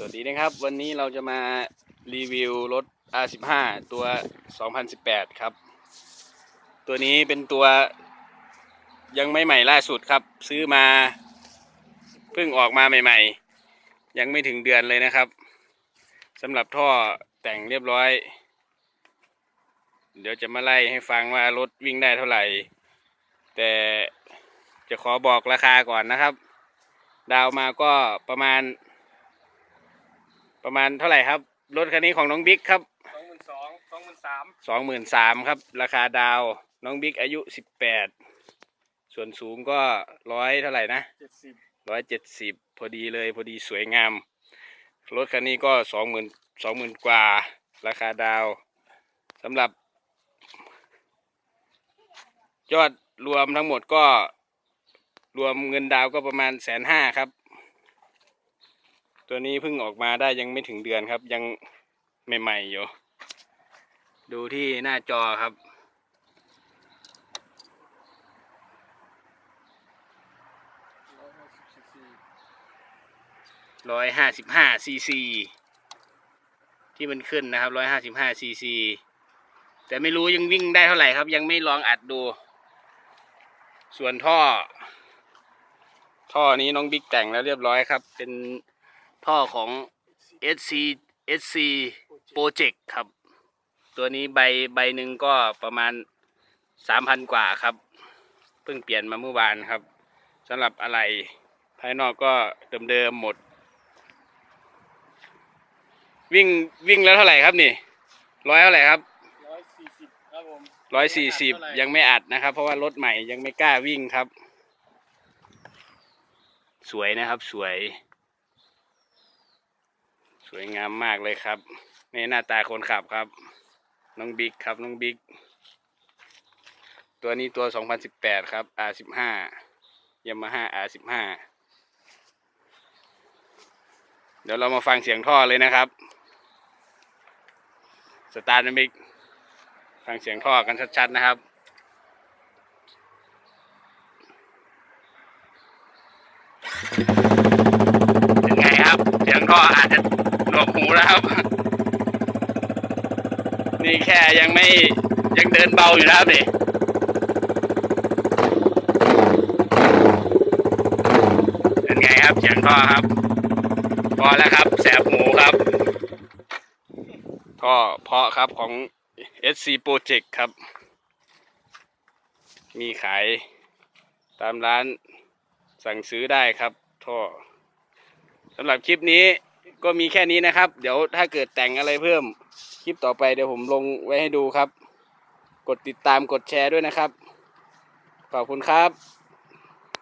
สวัสดีนะครับ วันนี้เราจะมารีวิวรถ R15 ตัว 2018 ครับ ตัวนี้เป็นตัวยังไม่ใหม่ล่าสุดครับ ซื้อมาเพิ่งออกมาใหม่ ๆ ยังไม่ถึงเดือนเลยนะครับสำหรับท่อแต่งเรียบร้อย เดี๋ยวจะมาไล่ให้ฟังว่ารถวิ่งได้เท่าไหร่ แต่จะขอบอกราคาก่อนนะครับ ดาวมาก็ประมาณ ประมาณเท่าไหร่ครับ รถคันนี้ของน้องบิ๊กครับสองหมื่นสองสองหมื่นสามสองหมื่นสามครับ ราคาดาวน้องบิ๊กอายุสิบแปดส่วนสูงก็ร้อยเท่าไหร่นะเจ็ดสิบร้อยเจ็ดสิบพอดีเลยพอดีสวยงาม รถคันนี้ก็สองหมื่นสองหมื่นกว่า ราคาดาวสำหรับ ยอดรวมทั้งหมดก็รวมเงินดาวก็ประมาณแสนห้าครับ ตัวนี้เพิ่งออกมาได้ยังไม่ถึงเดือนครับ ยังใหม่ๆอยู่ ดูที่หน้าจอครับ ร้อยห้าสิบห้าซีซีที่มันขึ้นนะครับร้อยห้าสิบห้าซีซีแต่ไม่รู้ยังวิ่งได้เท่าไหร่ครับ ยังไม่ลองอัดดู ส่วนท่อ ท่อนี้น้องบิ๊กแต่งแล้วเรียบร้อยครับ เป็น ท่อของ SC SC Project ครับ ตัวนี้ใบใบหนึ่งก็ประมาณสามพันกว่าครับ เพิ่งเปลี่ยนมาเมื่อวานครับสำหรับอะไรภายนอกก็เดิมๆหมด วิ่งวิ่งแล้วเท่าไหร่ครับนี่ร้อยเท่าไหร่ครับร้อยสี่สิบครับผมร้อยสี่สิบยังไม่อัดนะครับ เพราะว่ารถใหม่ยังไม่กล้าวิ่งครับ สวยนะครับสวย สวยงามมากเลยครับนี่หน้าตาคนขับครับ น้องบิ๊กครับน้องบิ๊กตัวนี้ตัว 2018 ครับ R15 Yamaha R15 เดี๋ยวเรามาฟังเสียงท่อเลยนะครับ สตาร์ทนะบิ๊กฟังเสียงท่อกันชัดๆนะครับเป็นไงครับ เสียงท่ออาจจะ หนวกหูแล้วครับ นี่แค่ยังไม่ยังเดินเบาอยู่นะครับนี่เป็นไงครับเสียงท่อครับ พอแล้วครับ แสบหูครับ ก็เพาะครับของ SC Project ครับ มีขายตามร้านสั่งซื้อได้ครับท่อสำหรับคลิปนี้ ก็มีแค่นี้นะครับ เดี๋ยวถ้าเกิดแต่งอะไรเพิ่ม คลิปต่อไปเดี๋ยวผมลงไว้ให้ดูครับ กดติดตามกดแชร์ด้วยนะครับ ขอบคุณครับ